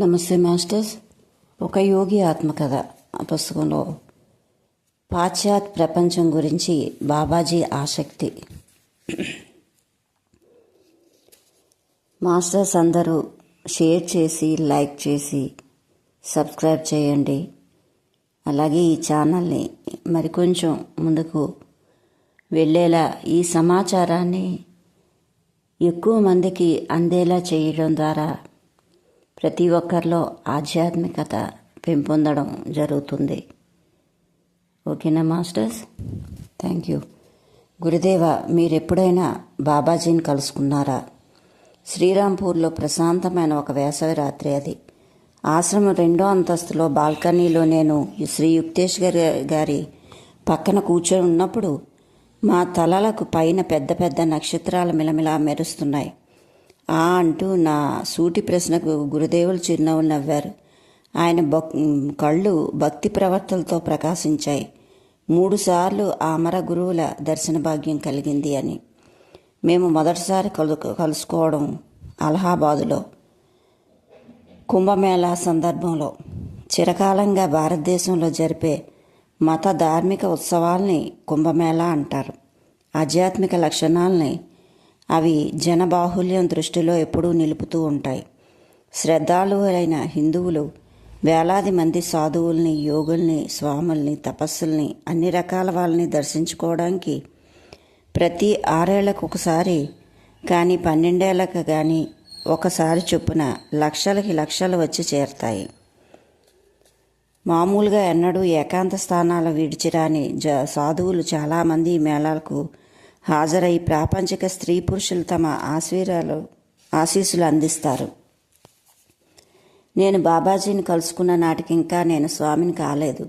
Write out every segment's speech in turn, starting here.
నమస్తే మాస్టర్స్. ఒక యోగి ఆత్మకథ ఆ పుస్తకంలో పాశ్చాత్ ప్రపంచం గురించి బాబాజీ ఆసక్తి. మాస్టర్స్ అందరూ షేర్ చేసి లైక్ చేసి సబ్స్క్రైబ్ చేయండి. అలాగే ఈ ఛానల్ని మరి కొంచెం ముందుకు వెళ్ళేలా ఈ సమాచారాన్ని ఎక్కువ మందికి అందేలా చేయడం ద్వారా ప్రతి ఒక్కరిలో ఆధ్యాత్మికత పెంపొందడం జరుగుతుంది. ఓకేనా మాస్టర్స్? Thank you. గురుదేవ మీరెప్పుడైనా బాబాజీని కలుసుకున్నారా? శ్రీరాంపూర్లో ప్రశాంతమైన ఒక వేసవి రాత్రి అది. ఆశ్రమం రెండో అంతస్తులో బాల్కనీలో నేను శ్రీ యుక్తేష్ గారి గారి పక్కన కూర్చొని ఉన్నప్పుడు మా తలలకు పైన పెద్ద పెద్ద నక్షత్రాలు మిలమిలా మెరుస్తున్నాయి. ఆ అంటూ నా సూటి ప్రశ్నకు గురుదేవులు చిరునవ్వులు నవ్వారు. ఆయన భక్ కళ్ళు భక్తి ప్రవర్తనతో ప్రకాశించాయి. మూడుసార్లు ఆ అమర గురువుల దర్శన భాగ్యం కలిగింది అని. మేము మొదటిసారి కలు కలుసుకోవడం అలహాబాదులో. కుంభమేళా సందర్భంలో. చిరకాలంగా భారతదేశంలో జరిపే మత ధార్మిక ఉత్సవాల్ని కుంభమేళా అంటారు. ఆధ్యాత్మిక లక్షణాలని అవి జనబాహుల్యం దృష్టిలో ఎప్పుడూ నిలుపుతూ ఉంటాయి. శ్రద్ధాలువులైన హిందువులు వేలాది మంది సాధువుల్ని యోగుల్ని స్వాముల్ని తపస్సుల్ని అన్ని రకాల వాళ్ళని దర్శించుకోవడానికి ప్రతి ఆరేళ్ళకు ఒకసారి కానీ పన్నెండేళ్ళకు కానీ ఒకసారి చొప్పున లక్షలకి లక్షలు వచ్చి చేరతాయి. మామూలుగా ఎన్నడూ ఏకాంత స్థానాలు విడిచిరాని జ సాధువులు చాలామంది ఈ మేళాలకు హాజరై ప్రాపంచిక స్త్రీ పురుషులు తమ ఆశీరాలు ఆశీస్సులు అందిస్తారు. నేను బాబాజీని కలుసుకున్న నాటికి ఇంకా నేను స్వామిని కాలేదు.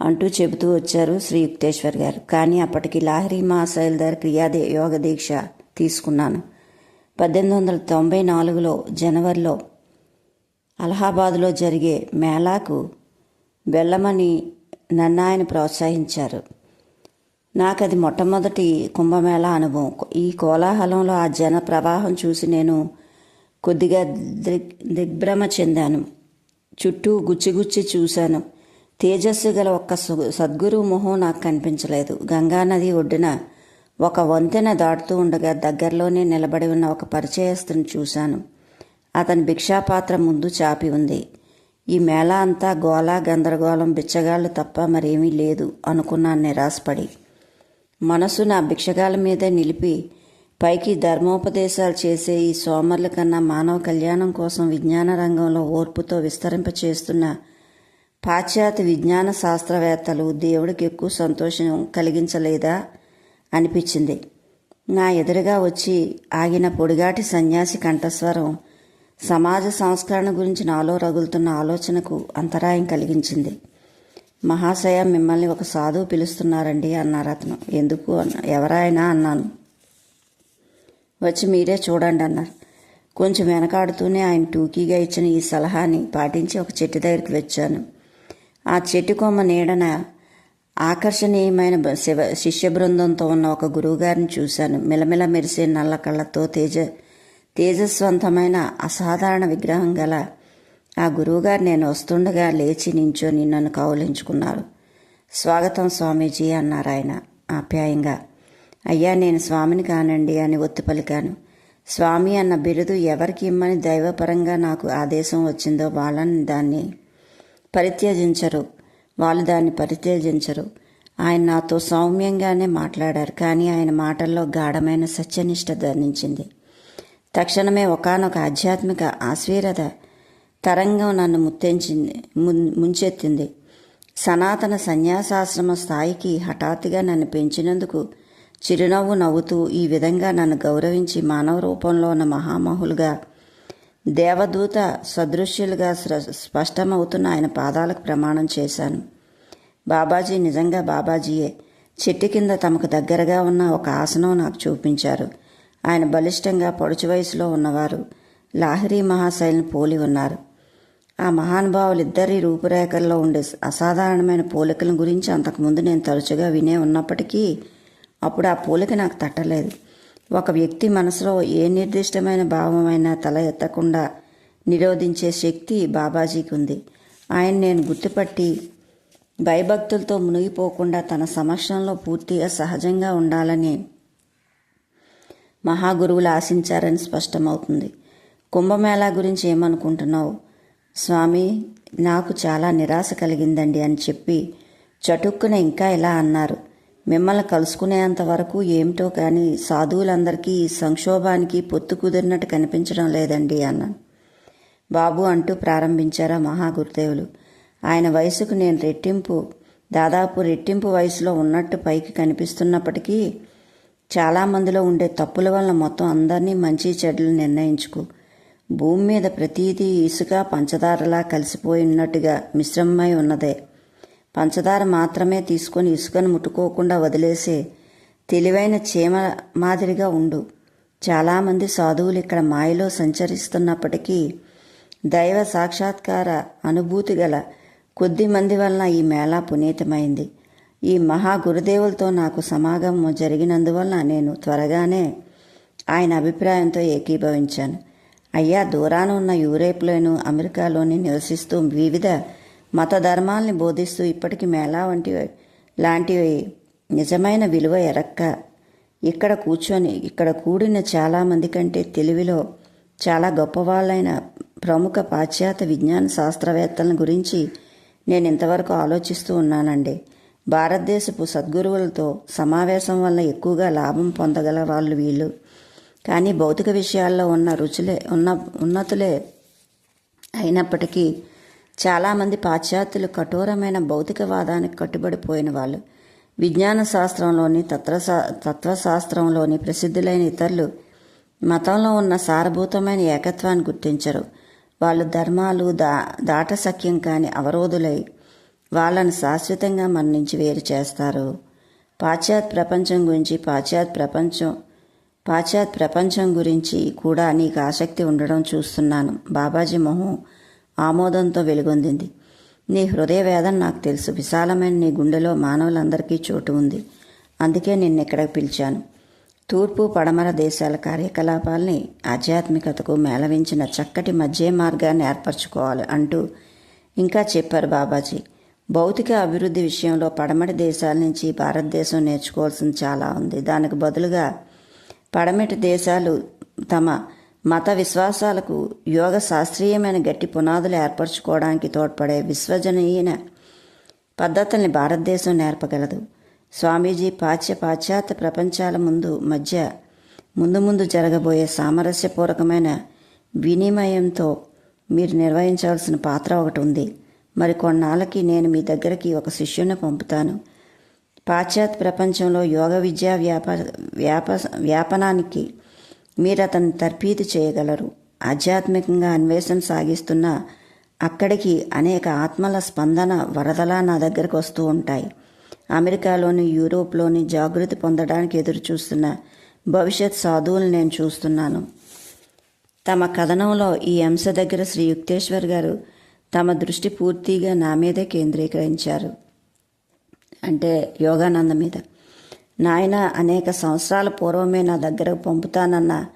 అంటూ చెబుతూ వచ్చారు శ్రీ యుక్తేశ్వర్ గారు. కానీ అప్పటికి లాహరి మహాశైల్ దగ్గర క్రియాదే యోగ దీక్ష తీసుకున్నాను. పద్దెనిమిది వందల తొంభై నాలుగులో జనవరిలో అలహాబాద్లో జరిగే మేళాకు వెళ్ళమని నన్ను ఆయన ప్రోత్సహించారు. నాకు అది మొట్టమొదటి కుంభమేళా అనుభవం. ఈ కోలాహలంలో ఆ జన ప్రవాహం చూసి నేను కొద్దిగా దిగ్ దిగ్భ్రమ చెందాను. చుట్టూ గుచ్చిగుచ్చి చూశాను. తేజస్సు గల ఒక్క సద్గురు మొహం నాకు కనిపించలేదు. గంగానది ఒడ్డున ఒక వంతెన దాటుతూ ఉండగా దగ్గరలోనే నిలబడి ఉన్న ఒక పరిచయస్తుని చూశాను. అతని భిక్షాపాత్ర ముందు చాపి ఉంది. ఈ మేళ అంతా గోళ గందరగోళం బిచ్చగాళ్ళు తప్ప మరేమీ లేదు అనుకున్నాను నిరాశపడి. మనసు నా భిక్షగాల మీదే నిలిపి పైకి ధర్మోపదేశాలు చేసే ఈ సోమర్ల కన్నా మానవ కళ్యాణం కోసం విజ్ఞాన రంగంలో ఓర్పుతో విస్తరింప చేస్తున్న పాశ్చాత్య విజ్ఞాన శాస్త్రవేత్తలు దేవుడికి ఎక్కువ సంతోషం కలిగించలేదా అనిపించింది. నా ఎదురుగా వచ్చి ఆగిన పొడిగాటి సన్యాసి కంఠస్వరం సమాజ సంస్కరణ గురించి నాలో రగులుతున్న ఆలోచనకు అంతరాయం కలిగించింది. మహాశయ మిమ్మల్ని ఒక సాధువు పిలుస్తున్నారండి అన్నారు అతను. ఎందుకు? అన్న ఎవరైనా అన్నాను. వచ్చి మీరే చూడండి అన్నారు. కొంచెం వెనకాడుతూనే ఆయన టూకీగా ఇచ్చిన ఈ సలహాని పాటించి ఒక చెట్టు దగ్గరికి వచ్చాను. ఆ చెట్టు కొమ్మ నీడన ఆకర్షణీయమైన శివ శిష్య బృందంతో ఉన్న ఒక గురువుగారిని చూశాను. మిలమిల మెరిసే నల్ల కళ్ళతో తేజ తేజస్వంతమైన అసాధారణ విగ్రహం గల ఆ గురువుగారు నేను వస్తుండగా లేచి నించొని నన్ను కౌలించుకున్నారు. స్వాగతం స్వామీజీ అన్నారు ఆయన ఆప్యాయంగా. అయ్యా నేను స్వామిని కానండి అని ఒత్తి పలికాను. స్వామి అన్న బిరుదు ఎవరికి ఇమ్మని దైవపరంగా నాకు ఆదేశం వచ్చిందో వాళ్ళని దాన్ని పరిత్యజించరు. వాళ్ళు దాన్ని పరిత్యజించరు. ఆయన నాతో సౌమ్యంగానే మాట్లాడారు కానీ ఆయన మాటల్లో గాఢమైన సత్యనిష్ట ధరించింది. తక్షణమే ఒకానొక ఆధ్యాత్మిక ఆశీర్వద తరంగం నన్ను ముత్తించింది మున్- ముంచెత్తింది. సనాతన సన్యాసాశ్రమ స్థాయికి హఠాత్తుగా నన్ను పెంచినందుకు చిరునవ్వు నవ్వుతూ ఈ విధంగా నన్ను గౌరవించి మానవ రూపంలో ఉన్న మహామహులుగా దేవదూత సదృశ్యులుగా స్పష్టమవుతున్న ఆయన పాదాలకు ప్రమాణం చేశాను. బాబాజీ నిజంగా బాబాజీయే. చెట్టు కింద తమకు దగ్గరగా ఉన్న ఒక ఆసనం నాకు చూపించారు. ఆయన బలిష్టంగా పొడుచు వయసులో ఉన్నవారు లాహిరీ మహాశైలిని పోలి ఉన్నారు. ఆ మహానుభావులిద్దరి రూపురేఖల్లో ఉండే అసాధారణమైన పోలికల గురించి అంతకుముందు నేను తరచుగా వినే ఉన్నప్పటికీ అప్పుడు ఆ పోలిక నాకు తట్టలేదు. ఒక వ్యక్తి మనసులో ఏ నిర్దిష్టమైన భావమైనా తల ఎత్తకుండా నిరోధించే శక్తి బాబాజీకి ఉంది ఆయన నేను గుర్తుపట్టి భయభక్తులతో మునిగిపోకుండా తన సమక్షంలో పూర్తిగా సహజంగా ఉండాలని మహాగురువులు ఆశించారని స్పష్టమవుతుంది. కుంభమేళా గురించి ఏమనుకుంటున్నావు? స్వామి నాకు చాలా నిరాశ కలిగిందండి అని చెప్పి చటుక్కున ఇంకా ఇలా అన్నారు. మిమ్మల్ని కలుసుకునేంత వరకు ఏమిటో కానీ సాధువులందరికీ ఈ సంక్షోభానికి పొత్తు కుదిరినట్టు కనిపించడం లేదండి అన్నాను బాబు అంటూ ప్రారంభించారా మహాగురుదేవులు. ఆయన వయసుకు నేను రెట్టింపు దాదాపు రెట్టింపు వయసులో ఉన్నట్టు పైకి కనిపిస్తున్నప్పటికీ చాలామందిలో ఉండే తప్పుల వలన మొత్తం అందరినీ మంచి చెడ్డలు నిర్ణయించుకో. భూమి మీద ప్రతీదీ ఇసుక పంచదారలా కలిసిపోయి ఉన్నట్టుగా మిశ్రమమై ఉన్నదే. పంచదార మాత్రమే తీసుకొని ఇసుకను ముట్టుకోకుండా వదిలేసే తెలివైన చీమ మాదిరిగా ఉండు. చాలామంది సాధువులు ఇక్కడ మాయలో సంచరిస్తున్నప్పటికీ దైవ సాక్షాత్కార అనుభూతి గల కొద్ది మంది వలన ఈ మేళా పునీతమైంది. ఈ మహా గురుదేవులతో నాకు సమాగమం జరిగినందువలన నేను త్వరగానే ఆయన అభిప్రాయంతో ఏకీభవించాను. అయ్యా దూరాన ఉన్న యూరోప్లోను అమెరికాలోని నివసిస్తూ వివిధ మత ధర్మాల్ని బోధిస్తూ ఇప్పటికి మేళా వంటి లాంటివి. నిజమైన విలువ ఎరక్క. ఇక్కడ కూర్చొని ఇక్కడ కూడిన చాలామంది కంటే తెలివిలో చాలా గొప్పవాళ్ళైన ప్రముఖ పాశ్చాత్య విజ్ఞాన శాస్త్రవేత్తల గురించి నేను ఇంతవరకు ఆలోచిస్తూ ఉన్నానండి. భారతదేశపు సద్గురువులతో సమావేశం వల్ల ఎక్కువగా లాభం పొందగల వాళ్ళు వీళ్ళు. కానీ భౌతిక విషయాల్లో ఉన్న రుచులే ఉన్న ఉన్నతులే అయినప్పటికీ చాలామంది పాశ్చాత్యులు కఠోరమైన భౌతికవాదానికి కట్టుబడిపోయిన వాళ్ళు. విజ్ఞాన శాస్త్రంలోని తత్వశా తత్వశాస్త్రంలోని ప్రసిద్ధులైన ఇతరులు మతంలో ఉన్న సారభూతమైన ఏకత్వాన్ని గుర్తించరు. వాళ్ళు ధర్మాలు దా దాటసఖ్యం కాని అవరోధులై వాళ్ళను శాశ్వతంగా మరణించి వేరు చేస్తారు. పాశ్చాత్ ప్రపంచం గురించి పాశ్చాత్ ప్రపంచం పాశ్చాత్ ప్రపంచం గురించి కూడా నీకు ఆసక్తి ఉండడం చూస్తున్నాను. బాబాజీ మొహం ఆమోదంతో వెలుగొందింది. నీ హృదయ వేదన నాకు తెలుసు. విశాలమైన నీ గుండెలో మానవులందరికీ చోటు ఉంది. అందుకే నిన్ను ఇక్కడికి పిలిచాను. తూర్పు పడమర దేశాల కార్యకలాపాల్ని ఆధ్యాత్మికతకు మేళవించిన చక్కటి మధ్య మార్గాన్ని ఏర్పరచుకోవాలి అంటూ ఇంకా చెప్పారు బాబాజీ. భౌతిక అభివృద్ధి విషయంలో పడమటి దేశాల నుంచి భారతదేశం నేర్చుకోవాల్సింది చాలా ఉంది. దానికి బదులుగా పడమటి దేశాలు తమ మత విశ్వాసాలకు యోగ శాస్త్రీయమైన గట్టి పునాదులు ఏర్పరచుకోవడానికి తోడ్పడే విశ్వజనీయన పద్ధతుల్ని భారతదేశం నేర్పగలదు. స్వామీజీ పాశ్చ పాశ్చాత్య ప్రపంచాల ముందు మధ్య ముందు ముందు జరగబోయే సామరస్యపూర్వకమైన వినిమయంతో మీరు నిర్వహించాల్సిన పాత్ర ఒకటి ఉంది. మరి కొన్నాళ్ళకి నేను మీ దగ్గరికి ఒక శిష్యుని పంపుతాను. పాశ్చాత్య ప్రపంచంలో యోగ విద్యా వ్యాప వ్యాప వ్యాపనానికి మీరు అతను తర్పీదు చేయగలరు. ఆధ్యాత్మికంగా అన్వేషణ సాగిస్తున్న అక్కడికి అనేక ఆత్మల స్పందన వరదలా నా దగ్గరకు వస్తూ ఉంటాయి. అమెరికాలోని యూరోప్లోని జాగృతి పొందడానికి ఎదురు చూస్తున్న భవిష్యత్ సాధువులు నేను చూస్తున్నాను. తమ కథనంలో ఈ అంశ దగ్గర శ్రీ యుక్తేశ్వర్ గారు తమ దృష్టి పూర్తిగా నా మీదే కేంద్రీకరించారు. అంటే యోగానంద మీద. నాయన అనేక సంవత్సరాల పూర్వమే నా దగ్గరకు పంపుతానన్న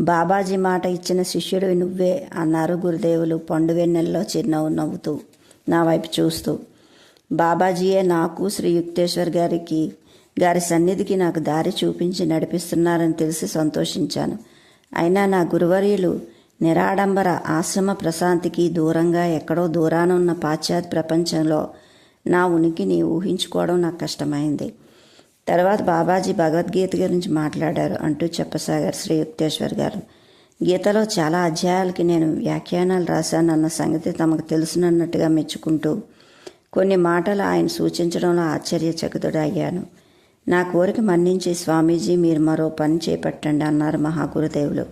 బాబాజీ మాట ఇచ్చిన శిష్యుడివి నువ్వే అన్నారు గురుదేవులు పండువెన్నెల్లో చిరునవ్వు నవ్వుతూ నా వైపు చూస్తూ. బాబాజీయే నాకు శ్రీ యుక్తేశ్వర్ గారికి గారి సన్నిధికి నాకు దారి చూపించి నడిపిస్తున్నారని తెలిసి సంతోషించాను. అయినా నా గురువర్యులు నిరాడంబర ఆశ్రమ ప్రశాంతికి దూరంగా ఎక్కడో దూరాన ఉన్న పాశ్చాత్య ప్రపంచంలో నా ఉనికిని ఊహించుకోవడం నాకు కష్టమైంది. తర్వాత బాబాజీ భగవద్గీత గురించి మాట్లాడారు అంటూ చెప్పసాగారు శ్రీ యుక్తేశ్వర్ గారు. గీతలో చాలా అధ్యాయాలకి నేను వ్యాఖ్యానాలు రాశానన్న సంగతి తమకు తెలుసునన్నట్టుగా మెచ్చుకుంటూ కొన్ని మాటలు ఆయన సూచించడంలో ఆశ్చర్యచకితుడయ్యాను నా కోరిక మన్నించి స్వామీజీ మీరు మరో పని చేపట్టండి అన్నారు మహాగురుదేవులు.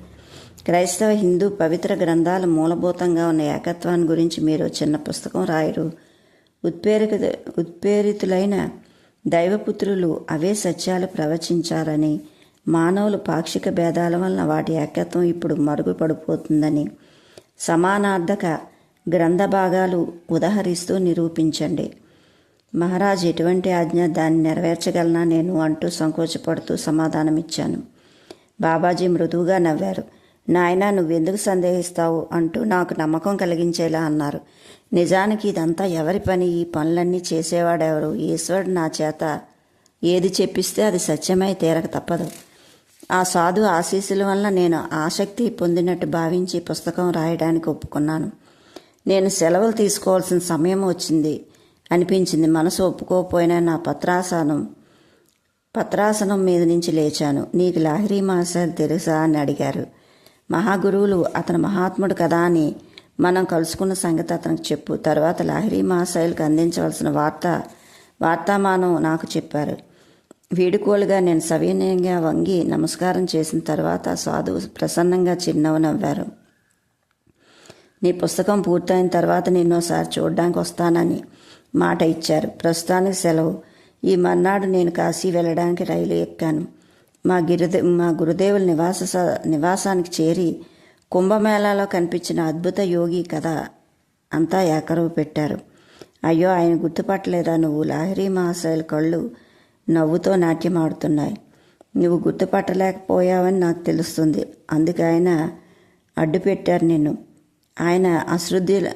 క్రైస్తవ హిందూ పవిత్ర గ్రంథాలు మూలభూతంగా ఉన్న ఏకత్వాన్ని గురించి మీరు చిన్న పుస్తకం రాయరు. ఉత్ప్రేరిత ఉత్ప్రేరితులైన దైవపుత్రులు అవే సత్యాలు ప్రవచించారని మానవులు పాక్షిక భేదాల వలన వాటి ఏకత్వం ఇప్పుడు మరుగుపడిపోతుందని సమానార్థక గ్రంథ భాగాలు ఉదహరిస్తూ నిరూపించండి. మహారాజ్ ఎటువంటి ఆజ్ఞ దాన్ని నెరవేర్చగలనా నేను అంటూ సంకోచపడుతూ సమాధానమిచ్చాను. బాబాజీ మృదువుగా నవ్వారు. నాయనా నువ్వెందుకు సందేహిస్తావు? అంటూ నాకు నమ్మకం కలిగించేలా అన్నారు. నిజానికి ఇదంతా ఎవరి పని? ఈ పనులన్నీ చేసేవాడెవరు? ఈశ్వరుడు నా చేత ఏది చెప్పిస్తే అది సత్యమై తీరక తప్పదు. ఆ సాధు ఆశీస్సుల వల్ల నేను ఆసక్తి పొందినట్టు భావించి పుస్తకం రాయడానికి ఒప్పుకున్నాను. నేను సెలవులు తీసుకోవాల్సిన సమయం వచ్చింది అనిపించింది. మనసు ఒప్పుకోకపోయినా నా పత్రాసనం పత్రాసనం మీద నుంచి లేచాను. నీకు లాహిరి మాస్టర్ తెలుసా? అని అడిగారు. మహాగురువులు అతను మహాత్ముడు కదా అని మనం కలుసుకున్న సంగతి అతనికి చెప్పు. తర్వాత లహరి మహాశైలకు అందించవలసిన వార్త వార్తామానం నాకు చెప్పారు. వీడుకోలుగా నేను సవినయంగా వంగి నమస్కారం చేసిన తర్వాత సాధువు ప్రసన్నంగా చిరునవ్వు నవ్వారు. నీ పుస్తకం పూర్తయిన తర్వాత నిన్నోసారి చూడడానికి వస్తానని మాట ఇచ్చారు. ప్రస్తుతానికి సెలవు. ఈ మర్నాడు నేను కాశీ వెళ్ళడానికి రైలు ఎక్కాను. మా గిరిదే మా గురుదేవుల నివాస స- నివాసానికి చేరి కుంభమేళాలో కనిపించిన అద్భుత యోగి కథ అంతా ఏకరువు పెట్టారు. అయ్యో ఆయన గుర్తుపట్టలేదా నువ్వు? లాహిరీ మహాశయుల కళ్ళు నవ్వుతో నాట్యమాడుతున్నాయి నువ్వు గుర్తుపట్టలేకపోయావని నాకు తెలుస్తుంది. అందుకు ఆయన అడ్డు పెట్టారు నిన్ను. ఆయన అశ్రుద్ధి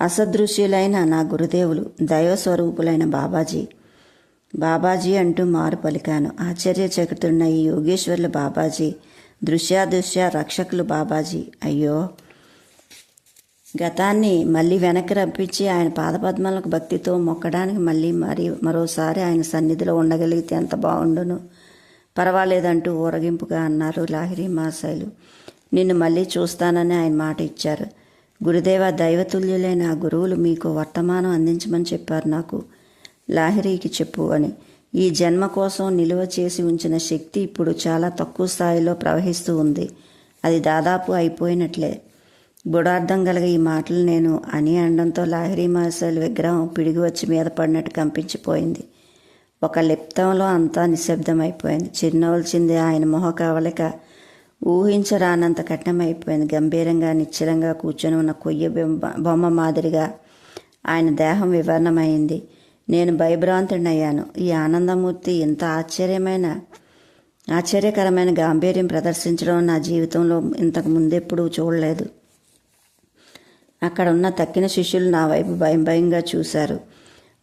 అసదృశ్యులైన నా గురుదేవులు దైవ స్వరూపులైన బాబాజీ. బాబాజీ అంటూ మారు పలికాను. ఆశ్చర్యచకితున్న ఈ యోగేశ్వర్లు బాబాజీ దృశ్యాదృశ్య రక్షకులు బాబాజీ. అయ్యో. గతాన్ని మళ్ళీ వెనక్కి రప్పించి ఆయన పాదపద్మాలకు భక్తితో మొక్కడానికి మళ్ళీ మరి మరోసారి ఆయన సన్నిధిలో ఉండగలిగితే ఎంత బాగుండును. పర్వాలేదంటూ ఊరగింపుగా అన్నారు లాహిరి మాసాయిలు. నిన్ను మళ్ళీ చూస్తానని ఆయన మాట ఇచ్చారు. గురుదేవ దైవతుల్యులైన ఆ గురువులు మీకు వర్తమానం అందించమని చెప్పారు నాకు. లాహిరీకి చెప్పు అని. ఈ జన్మ కోసం నిలువ చేసి ఉంచిన శక్తి ఇప్పుడు చాలా తక్కువ స్థాయిలో ప్రవహిస్తూ ఉంది. అది దాదాపు అయిపోయినట్లే. గుడార్థం కలిగే ఈ మాటలు నేను అని అండంతో లాహిరి మాసాల విగ్రహం పిడిగి వచ్చి మీద పడినట్టు కంపించిపోయింది. ఒక లిప్తంలో అంతా నిశ్శబ్దమైపోయింది. చిరునవ్వులు చింది ఆయన మొహ కవలిక ఊహించరానంత కఠినమైపోయింది. గంభీరంగా నిశ్చలంగా కూర్చొని ఉన్న కొయ్య బొమ్మ మాదిరిగా ఆయన దేహం వివరణమైంది. నేను భయభ్రాంతుడినయ్యాను. ఈ ఆనందమూర్తి ఇంత ఆశ్చర్యమైన ఆశ్చర్యకరమైన గాంభీర్యం ప్రదర్శించడం నా జీవితంలో ఇంతకు ముందెప్పుడూ చూడలేదు. అక్కడ ఉన్న తక్కిన శిష్యులు నా వైపు భయం భయంగా చూశారు.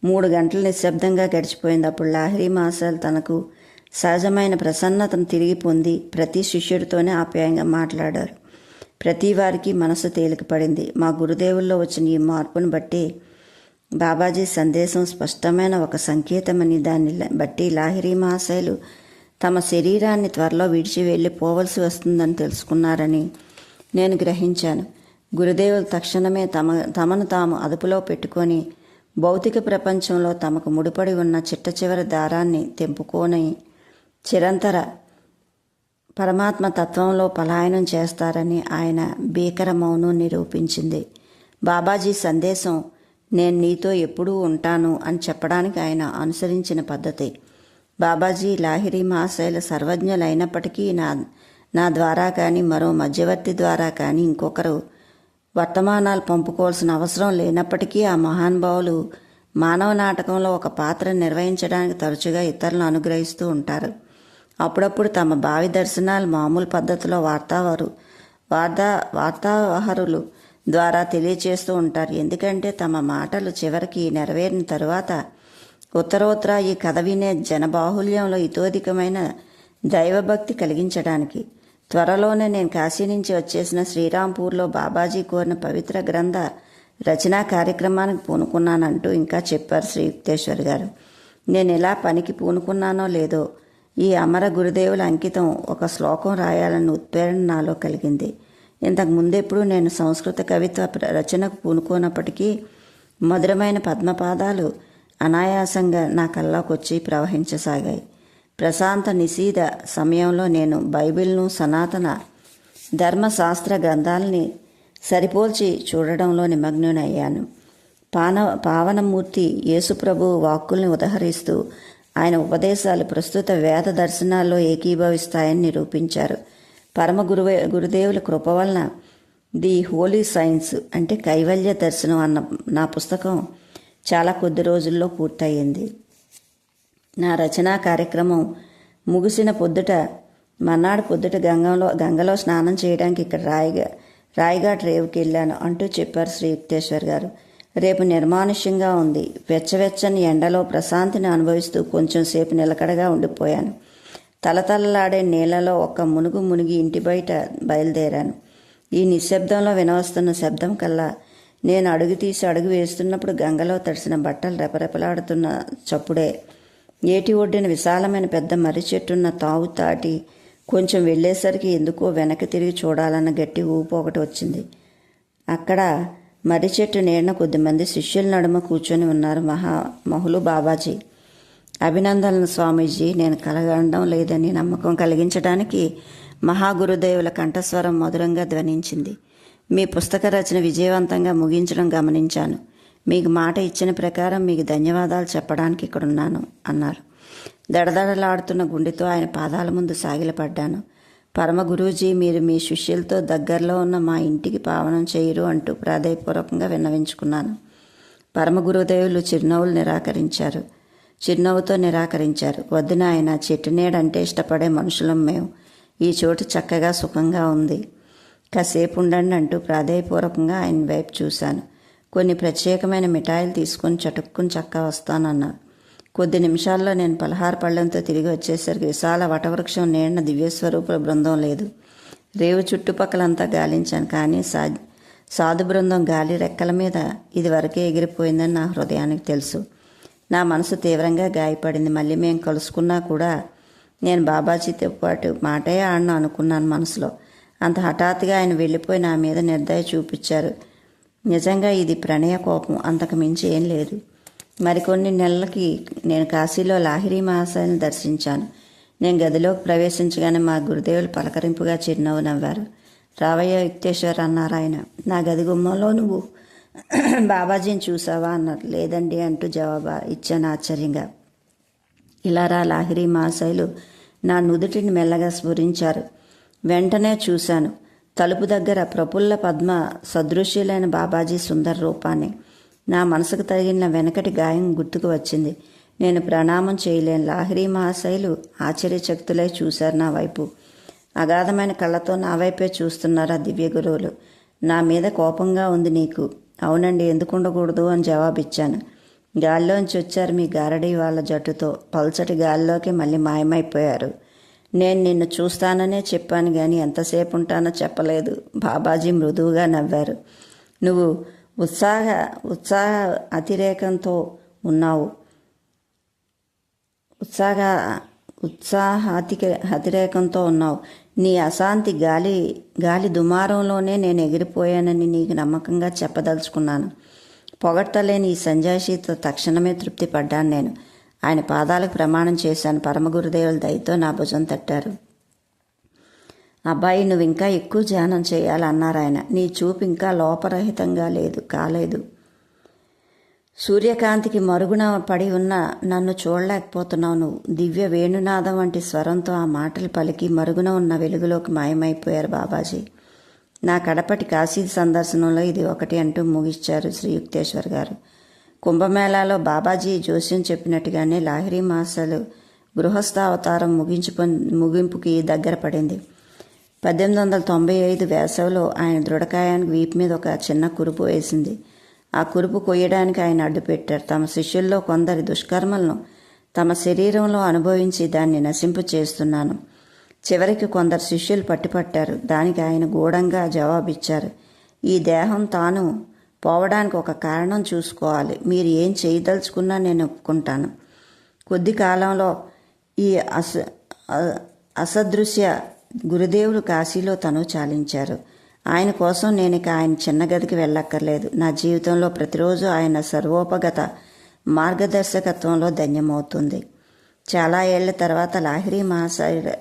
మూడు గంటలు నిశ్శబ్దంగా గడిచిపోయింది. అప్పుడు లాహరి మాసాలు తనకు సహజమైన ప్రసన్నతను తిరిగి పొంది ప్రతి శిష్యుడితోనే ఆప్యాయంగా మాట్లాడారు. ప్రతి వారికి మనసు తేలికపడింది. మా గురుదేవుల్లో వచ్చిన ఈ మార్పును బట్టి బాబాజీ సందేశం స్పష్టమైన ఒక సంకేతమని దాన్ని బట్టి లాహిరి మహాశైలు తమ శరీరాన్ని త్వరలో విడిచి వెళ్ళిపోవలసి వస్తుందని తెలుసుకున్నారని నేను గ్రహించాను. గురుదేవులు తక్షణమే తమ తమను తాము అదుపులో పెట్టుకొని భౌతిక ప్రపంచంలో తమకు ముడిపడి ఉన్న చిట్ట చివరి దారాన్ని తెంపుకొని చిరంతర పరమాత్మ తత్వంలో పలాయనం చేస్తారని ఆయన భీకర మౌనం నిరూపించింది. బాబాజీ సందేశం నేను నీతో ఎప్పుడూ ఉంటాను అని చెప్పడానికి ఆయన అనుసరించిన పద్ధతి. బాబాజీ లాహిరి మహాశైల సర్వజ్ఞులైనప్పటికీ నా నా ద్వారా కానీ మరో మధ్యవర్తి ద్వారా కానీ ఇంకొకరు వర్తమానాలు పంపుకోవాల్సిన అవసరం లేనప్పటికీ ఆ మహానుభావులు మానవ నాటకంలో ఒక పాత్ర నిర్వహించడానికి తరచుగా ఇతరులను అనుగ్రహిస్తూ ఉంటారు. అప్పుడప్పుడు తమ భావి దర్శనాలు మామూలు పద్ధతిలో వార్తావారు వార్తా వార్తావహరులు ద్వారా తెలియచేస్తూ ఉంటారు. ఎందుకంటే తమ మాటలు చివరికి నెరవేరిన తరువాత ఉత్తరోత్తర ఈ కథ వినే జనబాహుల్యంలో ఇతోధికమైన దైవభక్తి కలిగించడానికి. త్వరలోనే నేను కాశీ నుంచి వచ్చేసిన శ్రీరాంపూర్లో బాబాజీ కోరిన పవిత్ర గ్రంథ రచనా కార్యక్రమానికి పూనుకున్నానంటూ ఇంకా చెప్పారు శ్రీయుక్తేశ్వర్ గారు. నేను ఎలా పనికి పూనుకున్నానో లేదో ఈ అమర గురుదేవుల అంకితం ఒక శ్లోకం రాయాలన్న ఉత్ప్రేరణ నాలో కలిగింది. ఇంతకు ముందెప్పుడు నేను సంస్కృత కవిత్వ రచనకు పూనుకోనప్పటికీ మధురమైన పద్మపాదాలు అనాయాసంగా నా కల్లోకి వచ్చి ప్రవహించసాగాయి. ప్రశాంత నిశీద సమయంలో నేను బైబిల్ను సనాతన ధర్మశాస్త్ర గ్రంథాలని సరిపోల్చి చూడడంలో నిమగ్నునయ్యాను. పాన పావనమూర్తి యేసుప్రభు వాక్కుల్ని ఉదహరిస్తూ ఆయన ఉపదేశాలు ప్రస్తుత వేద దర్శనాల్లో ఏకీభవిస్తాయని నిరూపించారు. పరమ గురువే గురుదేవుల కృప వలన ది హోలీ సైన్స్ అంటే కైవల్య దర్శనం అన్న నా పుస్తకం చాలా కొద్ది రోజుల్లో పూర్తయింది. నా రచనా కార్యక్రమం ముగిసిన పొద్దుట మన్నాడు పొద్దుట గంగంలో గంగలో స్నానం చేయడానికి ఇక్కడ రాయిగా రాయిఘాట్ రేవుకి వెళ్ళాను అంటూ చెప్పారు శ్రీ యుక్తేశ్వర్ గారు. రేపు నిర్మానుష్యంగా ఉంది. వెచ్చవెచ్చని ఎండలో ప్రశాంతిని అనుభవిస్తూ కొంచెం సేపు నిలకడగా ఉండిపోయాను. తలతలలాడే నీళ్ళలో ఒక్క మునుగు మునిగి ఇంటి బయట బయలుదేరాను. ఈ నిశ్శబ్దంలో వినవస్తున్న శబ్దం కల్లా నేను అడుగు తీసి అడుగు వేస్తున్నప్పుడు గంగలో తడిసిన బట్టలు రెపరెపలాడుతున్న చప్పుడే ఏటి ఒడ్డిన విశాలమైన పెద్ద మర్రి చెట్టున్న తావు తాటి కొంచెం వెళ్ళేసరికి ఎందుకో వెనక్కి తిరిగి చూడాలన్న గట్టి ఊపు ఒకటి వచ్చింది. అక్కడ మర్రి చెట్టు నీడన కొద్దిమంది శిష్యుల నడుమ కూర్చొని ఉన్నారు మహా మహులు బాబాజీ. అభినందనలు స్వామీజీ. నేను కలగడం లేదని నమ్మకం కలిగించడానికి మహాగురుదేవుల కంఠస్వరం మధురంగా ధ్వనించింది. మీ పుస్తక రచన విజయవంతంగా ముగించడం గమనించాను. మీకు మాట ఇచ్చిన ప్రకారం మీకు ధన్యవాదాలు చెప్పడానికి ఇక్కడ ఉన్నాను అన్నారు. దడదడలాడుతున్న గుండెతో ఆయన పాదాల ముందు సాగిలపడ్డాను. పరమ గురూజీ మీరు మీ శిష్యులతో దగ్గరలో ఉన్న మా ఇంటికి పావనం చేయరు అంటూ ప్రాధేయపూర్వకంగా విన్నవించుకున్నాను. పరమ గురుదేవులు చిరునవ్వులు నిరాకరించారు. చిరునవ్వుతో నిరాకరించారు. వద్దున ఆయన చెట్టు నీడంటే ఇష్టపడే మనుషులం మేము. ఈ చోటు చక్కగా సుఖంగా ఉంది. కాసేపు ఉండండి అంటూ ప్రాధేయపూర్వకంగా ఆయన వైపు చూశాను. కొన్ని ప్రత్యేకమైన మిఠాయిలు తీసుకొని చటుక్కుని చక్క వస్తానన్నారు. కొద్ది నిమిషాల్లో నేను పలహార పళ్ళంతో తిరిగి వచ్చేసరికి విశాల వటవృక్షం నీడిన దివ్యస్వరూపుల బృందం లేదు. రేవు చుట్టుపక్కలంతా గాలించాను. కానీ సా సాధు బృందం గాలి రెక్కల మీద ఇదివరకే ఎగిరిపోయిందని నా హృదయానికి తెలుసు. నా మనసు తీవ్రంగా గాయపడింది. మళ్ళీ మేము కలుసుకున్నా కూడా నేను బాబాజీతో పాటు మాటే ఆడను అనుకున్నాను మనసులో. అంత హఠాత్తుగా ఆయన వెళ్ళిపోయి నా మీద నిర్దయ చూపించారు. నిజంగా ఇది ప్రణయ కోపం. అంతకు మించి ఏం లేదు. మరికొన్ని నెలలకి నేను కాశీలో లాహిరి మహాశయని దర్శించాను. నేను గదిలోకి ప్రవేశించగానే మా గురుదేవులు పలకరింపుగా చిరునవ్వు నవ్వారు. రావయ్య యుక్తేశ్వర్ అన్నారు ఆయన. నా గది గుమ్మంలో నువ్వు బాబాజీని చూసావా అన్నారు. లేదండి అంటూ జవాబా ఇచ్చాను ఆశ్చర్యంగా. ఇలా రా లాహిరి మహాశైలు నా నుదుటిని మెల్లగా స్ఫురించారు. వెంటనే చూశాను. తలుపు దగ్గర ప్రఫుల్ల పద్మ సదృశ్యులైన బాబాజీ సుందర రూపాన్ని. నా మనసుకు తగిలిన వెనకటి గాయం గుర్తుకు వచ్చింది. నేను ప్రణామం చేయలేను. లాహిరి మహాశైలు ఆశ్చర్యచక్తులై చూశారు నా వైపు. అగాధమైన కళ్ళతో నా వైపే చూస్తున్నారు ఆ దివ్య గురువులు నా మీద కోపంగా ఉంది నీకు. అవునండి ఎందుకు ఉండకూడదు అని జవాబిచ్చాను. గాల్లోంచి వచ్చారు మీ గారడీ వాళ్ళ జట్టుతో. పల్చటి గాల్లోకి మళ్ళీ మాయమైపోయారు. నేను నిన్ను చూస్తాననే చెప్పాను కానీ ఎంతసేపు ఉంటానో చెప్పలేదు. బాబాజీ మృదువుగా నవ్వారు. నువ్వు ఉత్సాహ ఉత్సాహ అతిరేకంతో ఉన్నావు. ఉత్సాహ ఉత్సాహ అతిరేకంతో ఉన్నావు. నీ అశాంతి గాలి గాలి దుమారంలోనే నేను ఎగిరిపోయానని నీకు నమ్మకంగా చెప్పదలుచుకున్నాను. పొగట్టలేని ఈ సంజాయిషితో తక్షణమే తృప్తి పడ్డాను నేను. ఆయన పాదాలకు ప్రమాణం చేశాను. పరమగురుదేవుల దయతో నా భుజం తట్టారు. అబ్బాయి నువ్వు ఇంకా ఎక్కువ ధ్యానం చేయాలన్నారు ఆయన. నీ చూపు ఇంకా లోపరహితంగా లేదు కాలేదు. సూర్యకాంతికి మరుగున పడి ఉన్న నన్ను చూడలేకపోతున్నావు నువ్వు. దివ్య వేణునాదం వంటి స్వరంతో ఆ మాటలు పలికి మరుగున ఉన్న వెలుగులోకి మాయమైపోయారు బాబాజీ. నా కడపటి కాశీ సందర్శనంలో ఇది ఒకటి అంటూ ముగిచ్చారు శ్రీయుక్తేశ్వర్ గారు. కుంభమేళాలో బాబాజీ జోస్యం చెప్పినట్టుగానే లాహిరి మాసాలు గృహస్థావతారం ముగించు ముగింపుకి దగ్గర పడింది. పద్దెనిమిది వందల తొంభై ఐదు వేసవిలో ఆయన దృఢకాయానికి వీపు మీద ఒక చిన్న కురుపు వేసింది. ఆ కురుపు కొయ్యడానికి ఆయన అడ్డుపెట్టారు తమ శిష్యుల్లో కొందరి దుష్కర్మలను తమ శరీరంలో అనుభవించి దాన్ని నశింపు చేస్తున్నాను. చివరికి కొందరు శిష్యులు పట్టుపట్టారు. దానికి ఆయన గూఢంగా జవాబిచ్చారు. ఈ దేహం తాను పోవడానికి ఒక కారణం చూసుకోవాలి. మీరు ఏం చేయదలుచుకున్నా నేను ఒప్పుకుంటాను. కొద్ది కాలంలో ఈ అస అసదృశ్య గురుదేవులు కాశీలో తను చాలించారు. ఆయన కోసం నేను ఇక ఆయన చిన్న గదికి వెళ్ళక్కర్లేదు. నా జీవితంలో ప్రతిరోజు ఆయన సర్వోపగత మార్గదర్శకత్వంలో ధన్యమవుతుంది. చాలా ఏళ్ళ తర్వాత లాహిరి మహాశైల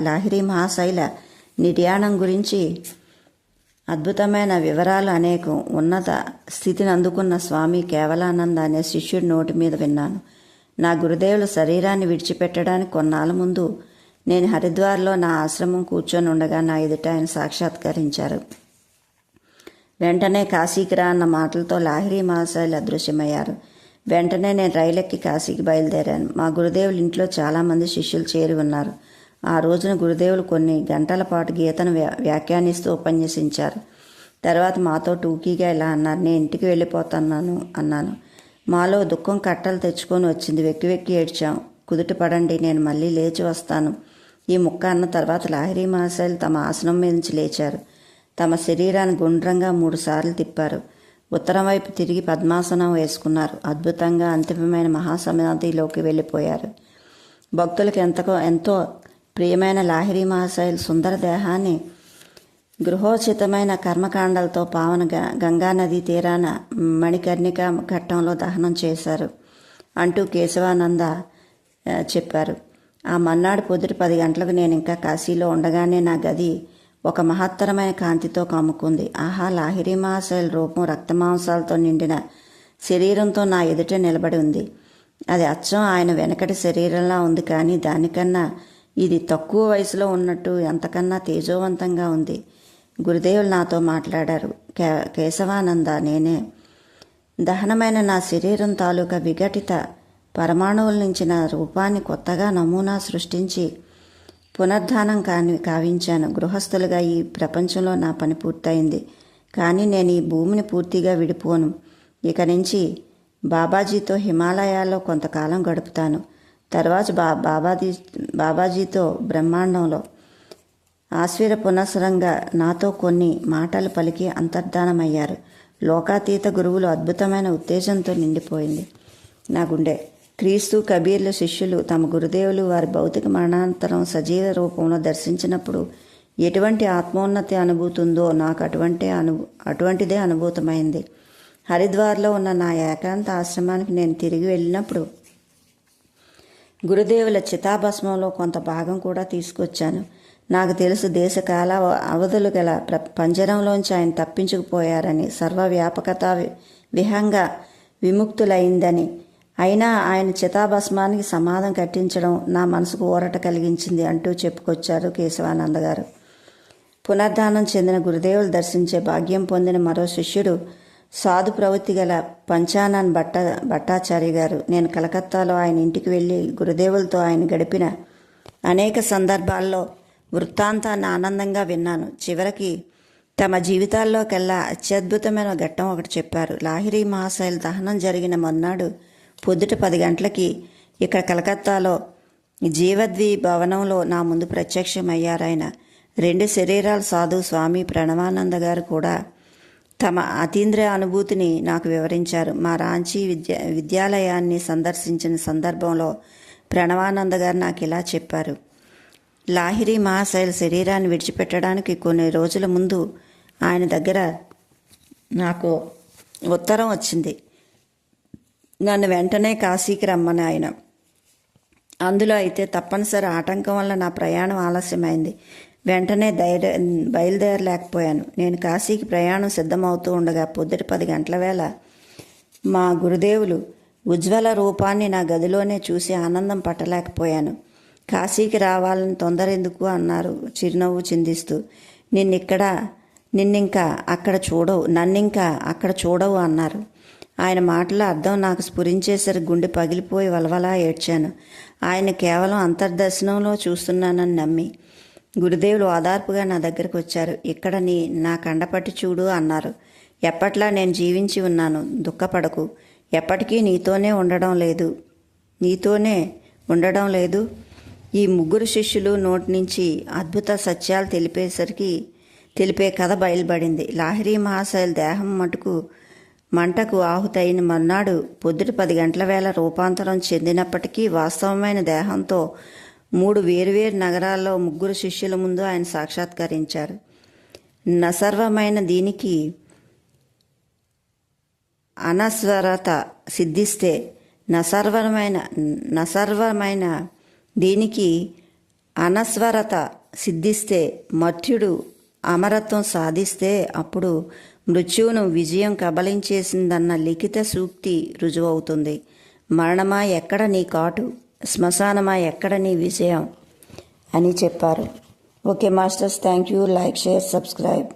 లాహిరి మహాశైల నిర్యాణం గురించి అద్భుతమైన వివరాలు అనేకం ఉన్నత స్థితిని అందుకున్న స్వామి కేవలానంద అనే శిష్యుడి నోటి మీద విన్నాను. నా గురుదేవుల శరీరాన్ని విడిచిపెట్టడానికి కొన్నాళ్ళ ముందు నేను హరిద్వార్లో నా ఆశ్రమం కూర్చొని ఉండగా నా ఎదుట ఆయన సాక్షాత్కరించారు. వెంటనే కాశీకి రా అన్న మాటలతో లాహిరి మహాశైలు అదృశ్యమయ్యారు. వెంటనే నేను రైలెక్కి కాశీకి బయలుదేరాను. మా గురుదేవులు ఇంట్లో చాలామంది శిష్యులు చేరి ఉన్నారు. ఆ రోజున గురుదేవులు కొన్ని గంటల పాటు గీతను వ్యా వ్యాఖ్యానిస్తూ ఉపన్యసించారు. తర్వాత మాతో టూకీగా ఇలా అన్నారు నేను ఇంటికి వెళ్ళిపోతున్నాను అన్నాను. మాలో దుఃఖం కట్టలు తెచ్చుకొని వచ్చింది. వెక్కి వెక్కి ఏడ్చాం. కుదుట పడండి నేను మళ్ళీ లేచి వస్తాను. ఈ ముక్క అన్న తర్వాత లాహిరీ మహాశైలు తమ ఆసనం మీద నుంచి లేచారు. తమ శరీరాన్ని గుండ్రంగా మూడుసార్లు తిప్పారు. ఉత్తరం వైపు తిరిగి పద్మాసనం వేసుకున్నారు. అద్భుతంగా అంతిమమైన మహాసమాధిలోకి వెళ్ళిపోయారు. భక్తులకు ఎంతకో ఎంతో ప్రియమైన లాహిరీ మహాశైలు సుందర దేహాన్ని గృహోచితమైన కర్మకాండలతో పావన గ- గంగా తీరాన మణికర్ణిక ఘట్టంలో దహనం చేశారు. అంటూ కేశవానంద చెప్పారు. ఆ మన్నాడు పొద్దుటి పది గంటలకు నేను ఇంకా కాశీలో ఉండగానే నా గది ఒక మహత్తరమైన కాంతితో కమ్ముకుంది ఆహా లాహిరి మహాశైల రూపం రక్తమాంసాలతో నిండిన శరీరంతో నా ఎదుట నిలబడి ఉంది. అది అచ్చం ఆయన వెనకటి శరీరంలా ఉంది కానీ దానికన్నా ఇది తక్కువ వయసులో ఉన్నట్టు ఎంతకన్నా తేజోవంతంగా ఉంది. గురుదేవులు నాతో మాట్లాడారు. కే కేశవానంద నేనే. దహనమైన నా శరీరం తాలూకా విఘటిత పరమాణువుల నుంచి నా రూపాన్ని కొత్తగా నమూనా సృష్టించి పునర్ధానం కాని కావించాను. గృహస్థులుగా ఈ ప్రపంచంలో నా పని పూర్తయింది. కానీ నేను ఈ భూమిని పూర్తిగా విడిపోను. ఇక నుంచి బాబాజీతో హిమాలయాల్లో కొంతకాలం గడుపుతాను. తర్వాత బా బాబాజీ బాబాజీతో బ్రహ్మాండంలో ఆశ్వీర పునఃసరంగా నాతో కొన్ని మాటలు పలికి అంతర్ధానమయ్యారు. లోకాతీత గురువులు అద్భుతమైన ఉత్తేజంతో నిండిపోయింది నా గుండె. క్రీస్తు కబీర్ల శిష్యులు తమ గురుదేవులు వారి భౌతిక మరణాంతరం సజీవ రూపంలో దర్శించినప్పుడు ఎటువంటి ఆత్మోన్నతి అనుభూతుందో నాకు అటువంటి అను అటువంటిదే అనుభూతమైంది. హరిద్వార్లో ఉన్న నా ఏకాంత ఆశ్రమానికి నేను తిరిగి వెళ్ళినప్పుడు గురుదేవుల చితాభస్మంలో కొంత భాగం కూడా తీసుకొచ్చాను. నాకు తెలుసు దేశకాల అవధులు గల ప్ర పంజరంలోంచి ఆయన తప్పించుకుపోయారని సర్వవ్యాపకత విహంగా విముక్తులైందని అయినా ఆయన చితాభస్మానికి సమాధం కట్టించడం నా మనసుకు ఊరట కలిగించింది అంటూ చెప్పుకొచ్చారు కేశవానంద గారు. పునర్ధానం చెందిన గురుదేవులు దర్శించే భాగ్యం పొందిన మరో శిష్యుడు సాధు ప్రవృత్తి గల పంచానన్ భట్ట భట్టాచారి గారు. నేను కలకత్తాలో ఆయన ఇంటికి వెళ్ళి గురుదేవులతో ఆయన గడిపిన అనేక సందర్భాల్లో వృత్తాంతాన్ని ఆనందంగా విన్నాను. చివరికి తమ జీవితాల్లోకెల్లా అత్యద్భుతమైన ఘట్టం ఒకటి చెప్పారు. లాహిరి మహాశైల దహనం జరిగిన మొన్నాడు పొద్దుట పది గంటలకి ఇక్కడ కలకత్తాలో జీవద్వి భవనంలో నా ముందు ప్రత్యక్షమయ్యారాయన. రెండు శరీరాల సాధు స్వామి ప్రణవానంద గారు కూడా తమ అతీంద్రియ అనుభూతిని నాకు వివరించారు. మా రాంచీ విద్యా విద్యాలయాన్ని సందర్శించిన సందర్భంలో ప్రణవానంద గారు నాకు ఇలా చెప్పారు. లాహిరి మహాశైల శరీరాన్ని విడిచిపెట్టడానికి కొన్ని రోజుల ముందు ఆయన దగ్గర నాకు ఉత్తరం వచ్చింది. నన్ను వెంటనే కాశీకి రమ్మని ఆయన. అందులో అయితే తప్పనిసరి ఆటంకం వల్ల నా ప్రయాణం ఆలస్యమైంది. వెంటనే ధైర్య బయలుదేరలేకపోయాను. నేను కాశీకి ప్రయాణం సిద్ధమవుతూ ఉండగా పొద్దుటి పది గంటల వేళ మా గురుదేవులు ఉజ్వల రూపాన్ని నా గదిలోనే చూసి ఆనందం పట్టలేకపోయాను. కాశీకి రావాలని తొందర ఎందుకు అన్నారు చిరునవ్వు చిందిస్తూ. నిన్నిక్కడ నిన్నింకా అక్కడ చూడవు నన్నింకా అక్కడ చూడవు అన్నారు. ఆయన మాటల అర్థం నాకు స్ఫురించేసరికి గుండె పగిలిపోయి వలవలా ఏడ్చాను. ఆయన కేవలం అంతర్దర్శనంలో చూస్తున్నానని నమ్మి గురుదేవులు ఓదార్పుగా నా దగ్గరకు వచ్చారు. ఇక్కడ నీ నా కండపట్టి చూడు అన్నారు. ఎప్పట్లా నేను జీవించి ఉన్నాను? దుఃఖపడకు. ఎప్పటికీ నీతోనే ఉండడం లేదు. నీతోనే ఉండడం లేదు. ఈ ముగ్గురు శిష్యులు నోటి నుంచి అద్భుత సత్యాలు తెలిపేసరికి తెలిపే కథ బయలుపడింది. లాహిరి మహాశైల దేహం మటుకు మంటకు ఆహుతైన మర్నాడు పొద్దుట పది గంటల వేళ రూపాంతరం చెందినప్పటికీ వాస్తవమైన దేహంతో మూడు వేరువేరు నగరాల్లో ముగ్గురు శిష్యుల ముందు ఆయన సాక్షాత్కరించారు. నసర్వమైన దీనికి అనస్వరత సిద్ధిస్తే నసర్వమైన నసర్వమైన దీనికి అనస్వరత సిద్ధిస్తే మర్త్యుడు అమరత్వం సాధిస్తే అప్పుడు మృత్యువును విజయం కబలించేసిందన్న లిఖిత సూక్తి రుజువవుతుంది. మరణమా ఎక్కడ నీ కాటు? శ్మశానమా ఎక్కడ నీ విజయం? అని చెప్పారు. Okay masters thank you. Like share subscribe.